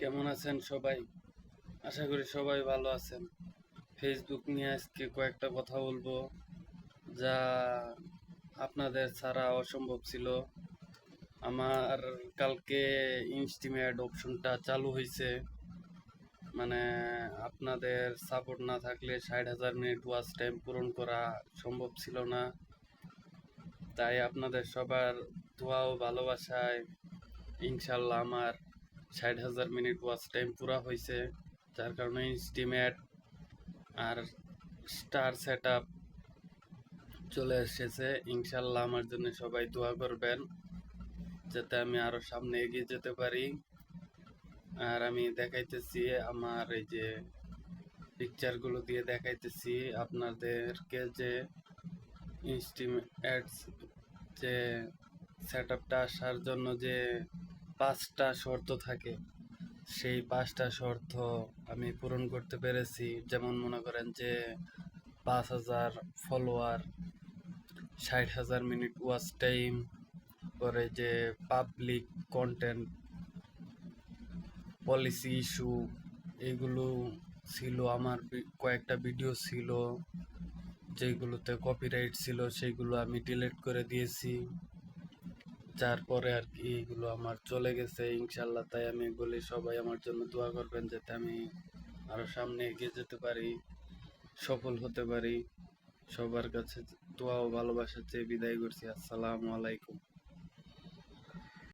কেমন আছেন সবাই? আশা করি সবাই ভালো আছেন। ফেসবুক নিয়ে আজকে কয়েকটা কথা বলব, যা আপনাদের ছাড়া অসম্ভব ছিল। আমার কালকে ইনস্টিমেট অপশনটা চালু হয়েছে মানে আপনাদের সাপোর্ট না থাকলে ষাট হাজার মিনিট ওয়াচ টাইম পূরণ করা সম্ভব ছিল না। তাই আপনাদের সবার দোয়া ও ভালোবাসায় ইনশাল্লাহ আমার ষাট হাজার মিনিট ওয়াচ টাইম পুরা হয়েছে যার কারণে ইনস্টিমেট আর স্টার সেট চলে এসেছে। ইনশাল্লাহ আমার জন্য সবাই দোয়া করবেন, যাতে আমি আরও সামনে এগিয়ে যেতে পারি। আর আমি দেখাইতেছি আমার এই যে পিকচারগুলো দিয়ে দেখাইতেছি আপনাদেরকে যে ইনস্টিমেট যে সেট আসার জন্য যে পাঁচটা শর্ত থাকে। সেই পাঁচটা শর্ত আমি পূরণ করতে পেরেছি। যেমন মনে করেন যে, পাঁচ হাজার ফলোয়ার ষাট হাজার মিনিট ওয়াচ টাইম পরে যে পাবলিক কন্টেন্ট পলিসি ইস্যু এগুলো ছিল আমার কয়েকটা ভিডিও ছিল, যেগুলোতে কপিরাইট ছিল সেইগুলো আমি ডিলিট করে দিয়েছি। যার পরে আর কি এগুলো আমার চলে গেছে, ইনশাল্লাহ। তাই আমি বলি সবাই আমার জন্য দোয়া করবেন যাতে আমি আরও সামনে এগিয়ে যেতে পারি, সফল হতে পারি। সবার কাছে দোয়া ও ভালোবাসা চেয়ে বিদায় করছি। আসসালামু আলাইকুম।